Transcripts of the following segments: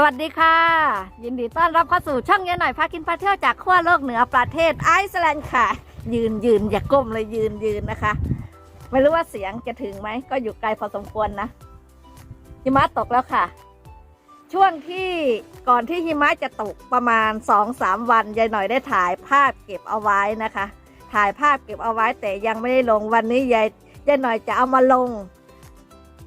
สวัสดีค่ะ ยินดีต้อนรับเข้าสู่ช่องเยอะหน่อยพากินพาเที่ยวจากขั้วโลกเหนือประเทศไอซ์แลนด์ค่ะ ยืนยืนอย่าก้มเลยยืนยืนนะคะ ไม่รู้ว่าเสียงจะถึงไหม ก็อยู่ไกลพอสมควรนะหิมะตกแล้วค่ะ ช่วงที่ก่อนที่หิมะจะตกประมาณสองสามวันยายหน่อยได้ถ่ายภาพเก็บเอาไว้นะคะ ถ่ายภาพเก็บเอาไว้แต่ยังไม่ได้ลงวันนี้ยายยายหน่อยจะเอามาลง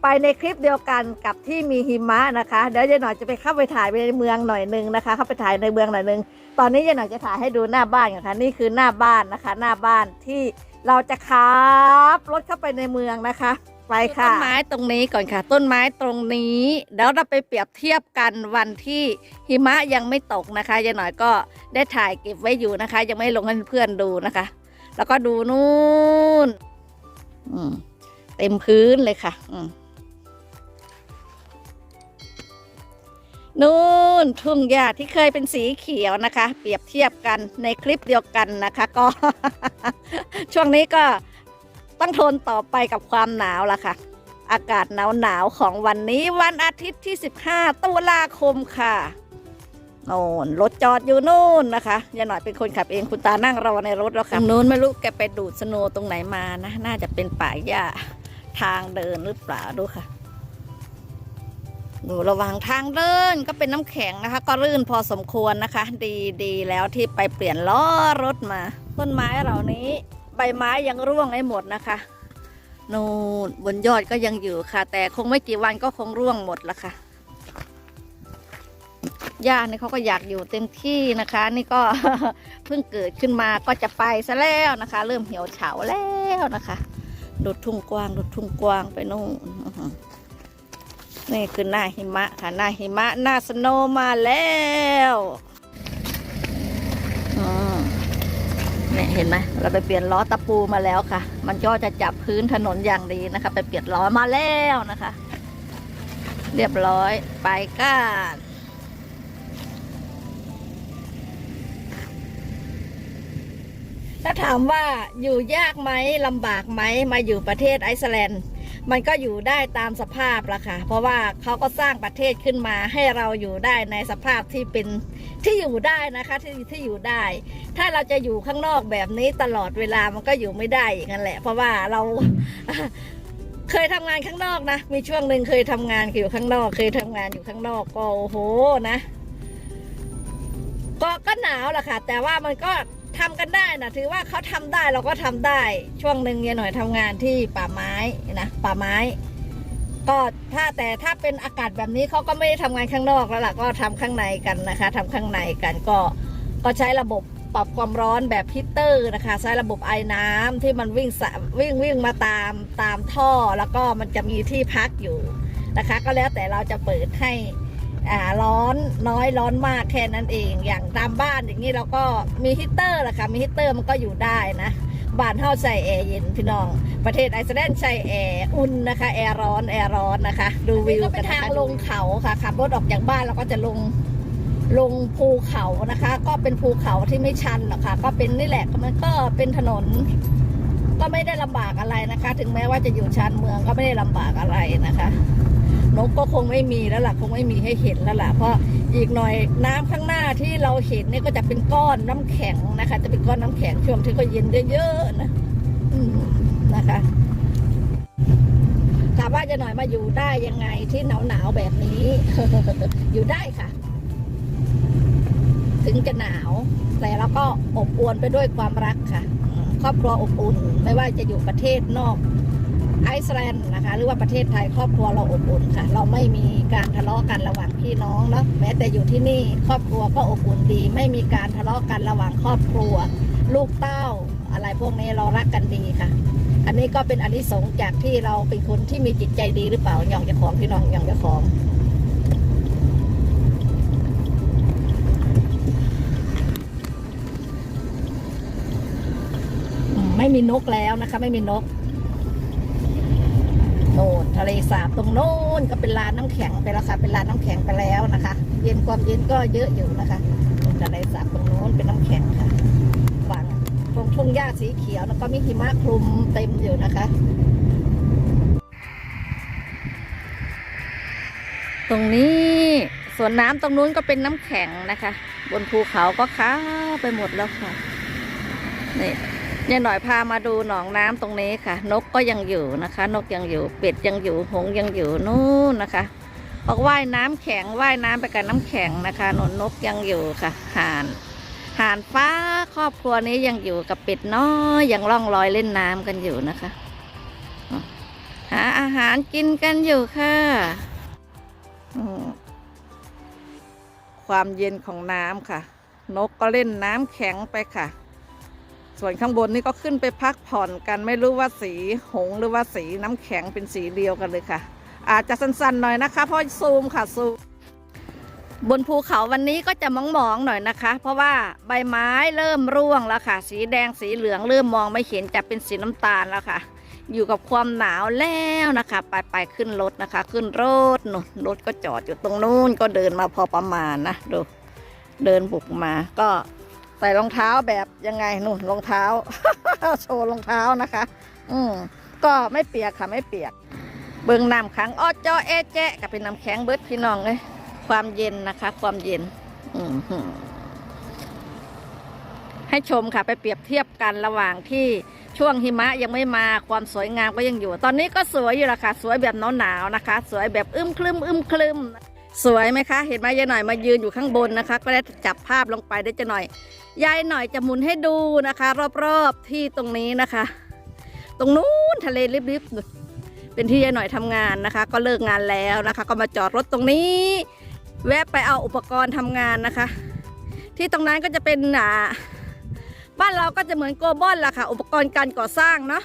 ไปในคลิปเดียวกันกับที่มีหิมะนะคะ เดี๋ยวยายหน่อยจะไปเข้าไปถ่ายไปในเมืองหน่อยหนึงนะคะ เข้าไปถ่ายในเมืองหน่อยหนึง ตอนนี้ยายหน่อยจะถ่ายให้ดูหน้าบ้านก่อนค่ะ นี่คือหน้าบ้านนะคะ หน้าบ้านที่เราจะขับรถเข้าไปในเมืองนะคะ ไปค่ะ ต้นไม้ตรงนี้ก่อนค่ะ ต้นไม้ตรงนี้เดี๋ยวเราไปเปรียบเทียบกันวันที่หิมะยังไม่ตกนะคะยายหน่อยก็ได้ถ่ายเก็บไว้อยู่นะคะ ยังไม่ลงให้เพื่อนดูนะคะ แล้วก็ดูนู่นเต็มพื้นเลยค่ะ อืม นู่นทุ่งหญ้าที่เคยเป็นสีเขียวนะคะ เปรียบเทียบกันในคลิปเดียวกันนะคะ ก็ ช่วงนี้ก็ต้องทนต่อไปกับความหนาวละค่ะ อากาศหนาวหนาวของวันนี้วันอาทิตย์ที่ 15 ตุลาคมค่ะโน่นรถจอดอยู่นู่นนะคะยายหน่อยเป็นคนขับเองคุณตานั่งรอในรถแล้วค่ะนู้นไม่รู้แกไปดูดสโนตรงไหนมานะ น่าจะเป็นป่าหญ้าทางเดินหรือเปล่าดูค่ะ ดูระหว่างทางเดินก็เป็นน้ำแข็งนะคะ ก็รื่นพอสมควรนะคะ ดีดีแล้วที่ไปเปลี่ยนล้อรถมา ต้นไม้เหล่านี้ ใบไม้ยังร่วงไม่หมดนะคะนูนบนยอดก็ยังอยู่ค่ะ แต่คงไม่กี่วันก็คงร่วงหมดละค่ะหญ้านี่เขาก็อยากอยู่เต็มที่นะคะ นี่ก็เพิ่งเกิดขึ้นมาก็จะไปซะแล้วนะคะ เริ่มเหี่ยวเฉาแล้วนะคะดูทุ่งกว้างดูทุ่งกว้างไปนู่น นี่คือหน้าหิมะค่ะหน้าหิมะหน้าสโนมาแล้วเนี่ยเห็นไหมเราไปเปลี่ยนล้อตะปูมาแล้วค่ะ มันก็จะจับพื้นถนนอย่างดีนะคะ ไปเปลี่ยนล้อมาแล้วนะคะ เรียบร้อยไปกันถ้าถามว่าอยู่ยากไหมลำบากไหมมาอยู่ประเทศไอซ์แลนด์ มันก็อยู่ได้ตามสภาพละค่ะ เพราะว่าเขาก็สร้างประเทศขึ้นมาให้เราอยู่ได้ในสภาพที่เป็นที่อยู่ได้นะคะที่ที่อยู่ได้ ถ้าเราจะอยู่ข้างนอกแบบนี้ตลอดเวลามันก็อยู่ไม่ได้อย่างนั้นแหละ เพราะว่าเราเคยทำงานข้างนอกนะ มีช่วงหนึ่งเคยทำงานอยู่ข้างนอก เคยทำงานอยู่ข้างนอกก็โอ้โหนะ ก็ก็หนาวแหละค่ะ แต่ว่ามันก็ ทำกันได้นะถือว่าเขาทำได้เราก็ทำได้ช่วงหนึ่งเยายหน่อยทำงานที่ป่าไม้นะป่าไม้ ก็ถ้าแต่ถ้าเป็นอากาศแบบนี้เขาก็ไม่ได้ทำงานข้างนอกแล้วล่ะก็ทำข้างในกันนะคะทำข้างในกันก็ก็ใช้ระบบปรับความร้อนแบบฮีตเตอร์นะคะ ใช้ระบบไอ้น้ำที่มันวิ่งสะวิ่งวิ่งมาตามตามท่อแล้วก็มันจะมีที่พักอยู่นะคะ ก็แล้วแต่เราจะเปิดให้ อ่าร้อนน้อยร้อนมากแค่นั้นเอง อย่างตามบ้านอย่างนี้เราก็มีฮีตเตอร์แหละค่ะมีฮีตเตอร์มันก็อยู่ได้นะบ้านเฮาใส่แอร์เย็นพี่น้อง ประเทศไอซ์แลนด์ใช้แอร์อุ่นนะคะแอร์ร้อนแอร์ร้อนนะคะ ดูวิวเป็นทางลงเขาค่ะขับรถออกจากบ้านเราก็จะลงลงภูเขานะคะ ก็เป็นภูเขาที่ไม่ชันหรอกค่ะ ก็เป็นนี่แหละมันก็เป็นถนน ก็ไม่ได้ลำบากอะไรนะคะ ถึงแม้ว่าจะอยู่ชานเมืองก็ไม่ได้ลำบากอะไรนะคะ นกก็คงไม่มีแล้วล่ะคงไม่มีให้เห็นแล้วล่ะเพราะอีกหน่อยน้ำข้างหน้าที่เราเห็นนี่ก็จะเป็นก้อนน้ำแข็งนะคะ จะเป็นก้อนน้ำแข็งช่วงที่เขาเย็นเยอะๆนะนะคะถามว่าจะหน่อยมาอยู่ได้ยังไงที่หนาวๆแบบนี้ อยู่ได้ค่ะ ถึงจะหนาวแต่เราก็อบอวลไปด้วยความรักค่ะ ครอบครัวอบอุ่น ไม่ว่าจะอยู่ประเทศนอก ไอซ์แลนด์นะคะ หรือว่าประเทศไทยครอบครัวเราอบอุ่นค่ะ เราไม่มีการทะเลาะกันระหว่างพี่น้องเนาะแม้แต่อยู่ที่นี่ครอบครัวก็อบอุ่นดี ไม่มีการทะเลาะกันระหว่างครอบครัว ลูกเต้าอะไรพวกนี้เรารักกันดีค่ะ อันนี้ก็เป็นอันที่สงส์จากที่เราเป็นคนที่มีจิตใจดีหรือเปล่าหยองจะของพี่น้องหยองจะของไม่มีนกแล้วนะคะ ไม่มีนก น่นทะเลสาบตรงโน้นก็เป็นลานน้ำแข็งไปแล้วค่ะ เป็นลานน้ำแข็งไปแล้วนะคะ เย็นความเย็นก็เยอะอยู่นะคะทะเลสาบตรงโน้นเป็นน้ำแข็งค่ะฝั่งตรงทุ่งหญ้าสีเขียวแล้วก็มีหิมะคลุมเต็มอยู่นะคะตรงนี้ส่วนน้ำตรงนู้นก็เป็นน้ำแข็งนะคะ บนภูเขาก็ขาวไปหมดแล้วค่ะนี่ เนี่ยหน่อยพามาดูหนองน้ำตรงนี้ค่ะ นกก็ยังอยู่นะคะ นกยังอยู่เป็ดยังอยู่หงยังอยู่นู่นนะคะบอกว่ายน้ำแข็งว่ายน้ำไปกับน้ำแข็งนะคะนนนกยังอยู่ค่ะห่านห่านฟ้าครอบครัวนี้ยังอยู่กับเป็ดน้อยยังล่องลอยเล่นน้ำกันอยู่นะคะ หาอาหารกินกันอยู่ค่ะความเย็นของน้ำค่ะ นกก็เล่นน้ำแข็งไปค่ะ ส่วนข้างบนนี่ก็ขึ้นไปพักผ่อนกันไม่รู้ว่าสีหงหรือว่าสีน้ำแข็งเป็นสีเดียวกันเลยค่ะ อาจจะสั้นๆหน่อยนะคะเพราะซูมค่ะซูมบนภูเขาวันนี้ก็จะมองๆหน่อยนะคะ เพราะว่าใบไม้เริ่มร่วงแล้วค่ะ สีแดงสีเหลืองเริ่มมองไม่เห็นจะเป็นสีน้ำตาลแล้วค่ะ อยู่กับความหนาวแล้วนะคะ ไปไปขึ้นรถนะคะ ขึ้นรถนู่นรถก็จอดอยู่ตรงนู้นก็เดินมาพอประมาณนะดูเดินบุกมาก็ ใส่รองเท้าแบบยังไงนู่นรองเท้า โชว์รองเท้านะคะ อืมก็ไม่เปียกค่ะไม่เปียก เบิ่งน้ำขังอ้อจอเอแจะก็เป็นน้ำแข็งเบิดพี่น้องเลยความเย็นนะคะ ความเย็น อืมให้ชมค่ะไปเปรียบเทียบกันระหว่างที่ช่วงหิมะยังไม่มาความสวยงามก็ยังอยู่ ตอนนี้ก็สวยอยู่ละค่ะ สวยแบบหนาวๆนะคะ สวยแบบอึมครึมอึมครึม สวยไหมคะ เห็นไหมยายหน่อยมายืนอยู่ข้างบนนะคะ ก็ได้จับภาพลงไปได้จะหน่อย ยายหน่อยจะหมุนให้ดูนะคะ รอบๆที่ตรงนี้นะคะ ตรงนู้นทะเลริบๆเป็นที่ยายหน่อยทำงานนะคะ ก็เลิกงานแล้วนะคะ ก็มาจอดรถตรงนี้ แวะไปเอาอุปกรณ์ทำงานนะคะ ที่ตรงนั้นก็จะเป็นอ่าบ้านเราก็จะเหมือนโกบอนล่ะค่ะ อุปกรณ์การก่อสร้างเนาะ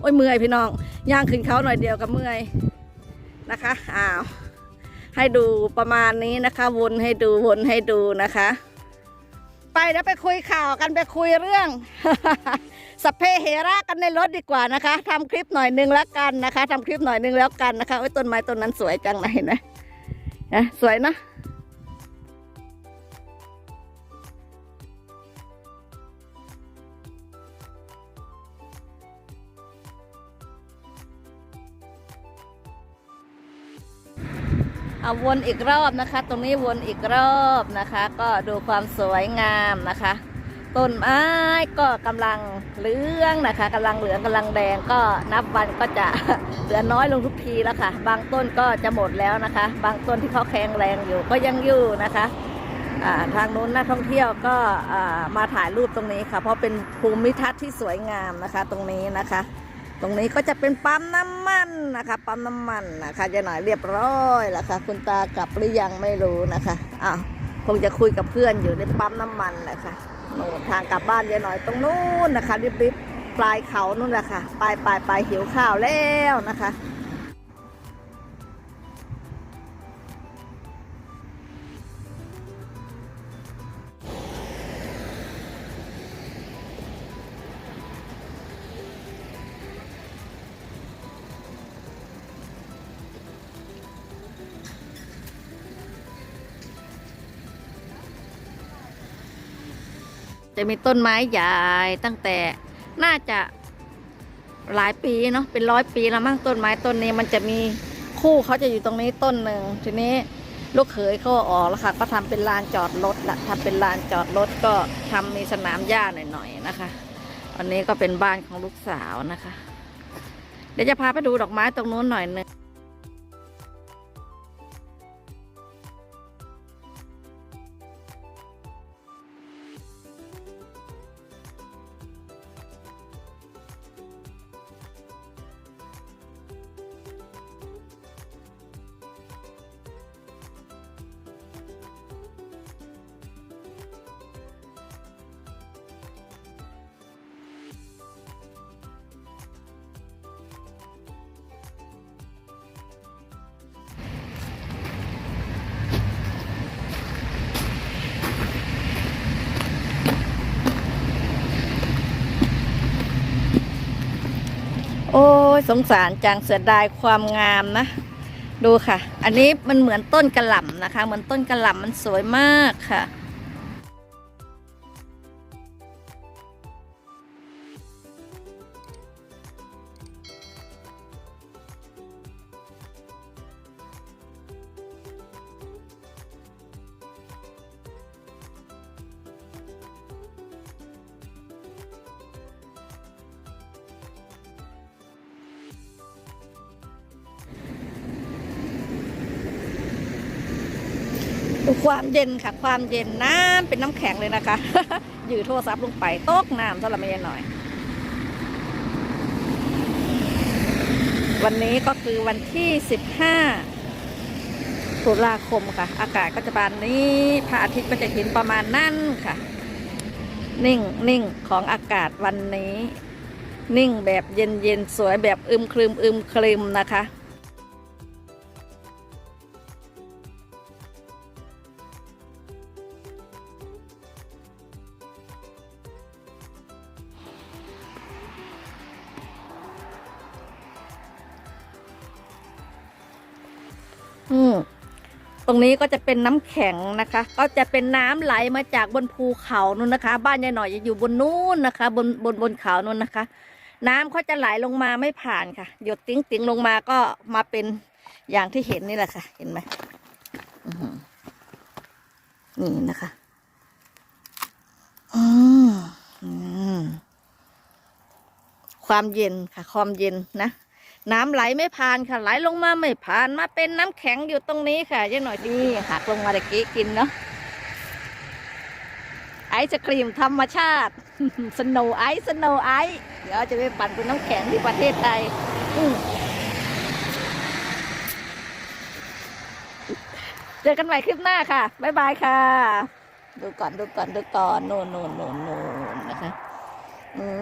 โอ้ยเมื่อยพี่น้องย่างขึ้นเขาหน่อยเดียวกับเมื่อยนะคะอ้าว ให้ดูประมาณนี้นะคะ วนให้ดูวนให้ดูนะคะ ไปแล้วไปคุยข่าวกันไปคุยเรื่องสเพเฮระกันในรถดีกว่านะคะทำคลิปหน่อยนึงแล้วกันนะคะทำคลิปหน่อยนึงแล้วกันนะคะโอ้ยต้นไม้ต้นนั้นสวยจังนะเห็นะนะสวยเนะ เอาวนอีกรอบนะคะ ตรงนี้วนอีกรอบนะคะ ก็ดูความสวยงามนะคะ ต้นไม้ก็กำลังเหลืองนะคะกำลังเหลืองกำลังแดงก็นับวันก็จะเหลือน้อยลงทุกทีแล้วค่ะ บางต้นก็จะหมดแล้วนะคะ บางต้นที่เขาแข็งแรงอยู่ก็ยังอยู่นะคะทางนู้นนักท่องเที่ยวก็มาถ่ายรูปตรงนี้ค่ะ เพราะเป็นภูมิทัศน์ที่สวยงามนะคะตรงนี้นะคะ ตรงนี้ก็จะเป็นปั๊มน้ำมันนะคะปั๊มน้ำมันนะคะจะหน่อยเรียบร้อยแล้วค่ะ คุณตากลับหรือยังไม่รู้นะคะอ้าวคงจะคุยกับเพื่อนอยู่ในปั๊มน้ำมันแหละค่ะโน่นทางกลับบ้านยายหน่อยตรงนู้นนะคะริบๆปลายเขานู่นแหละค่ะปลายปลายปลายหิวข้าวแล้วนะคะ จะมีต้นไม้ใหญ่ตั้งแต่น่าจะหลายปีเนาะเป็นร้อยปีแล้วมั้งต้นไม้ต้นนี้มันจะมีคู่เขาจะอยู่ตรงนี้ต้นหนึ่งทีนี้ลูกเขยเขาออกแล้วค่ะก็ทำเป็นลานจอดรถละทำเป็นลานจอดรถก็ทำมีสนามหญ้าหน่อยๆนะคะอันนี้ก็เป็นบ้านของลูกสาวนะคะ เดี๋ยวจะพาไปดูดอกไม้ตรงนู้นหน่อยหนึง โอ้ยสงสารจังเสียดายความงามนะ ดูค่ะ อันนี้มันเหมือนต้นกระหล่ำนะคะ เหมือนต้นกระหล่ำมันสวยมากค่ะ ดูความเย็นค่ะ ความเย็นน้ำเป็นน้ำแข็งเลยนะคะยืดโทรศัพท์ลงไปตกน้ำสลับไม่หน่อย วันนี้ก็คือวันที่ 15ตุลาคมค่ะ อากาศก็จะปาณนี้พระอาทิตย์ก็จะเห็นประมาณนั่นค่ะ นิ่งนิ่งของอากาศวันนี้ นิ่งแบบเย็นเย็นสวยแบบอึมครึมอึมครึมนะคะ รงนี้ก็จะเป็นน้ำแข็งนะคะ ก็จะเป็นน้ำไหลมาจากบนภูเขานู่นนะคะ บ้านยายหน่อยจะอยู่บนนู้นนะคะ บนบนบนเขานู่นนะคะ น้ำเขาจะไหลลงมาไม่ผ่านค่ะ หยดติ้งติ้งลงมาก็มาเป็นอย่างที่เห็นนี่แหละค่ะ เห็นไหมนี่นะคะอืมความเย็นค่ะ ความเย็นนะ น้ำไหลไม่ผ่านค่ะไหลลงมาไม่ผ่านมาเป็นน้ำแข็งอยู่ตรงนี้ค่ะยายหน่อยดีหักลงมาตะกี้กินเนาะไอศครีมธรรมชาติสโนไอซ์สโนไอซ์เดี๋ยวจะไปปั่นเป็นน้ำแข็งที่ประเทศไทยเจอกันใหม่คลิปหน้าค่ะ บ๊ายบายค่ะ ดูก่อนดูก่อนดูก่อนโน่นโน่นโน่นโน่นนะคะ อืม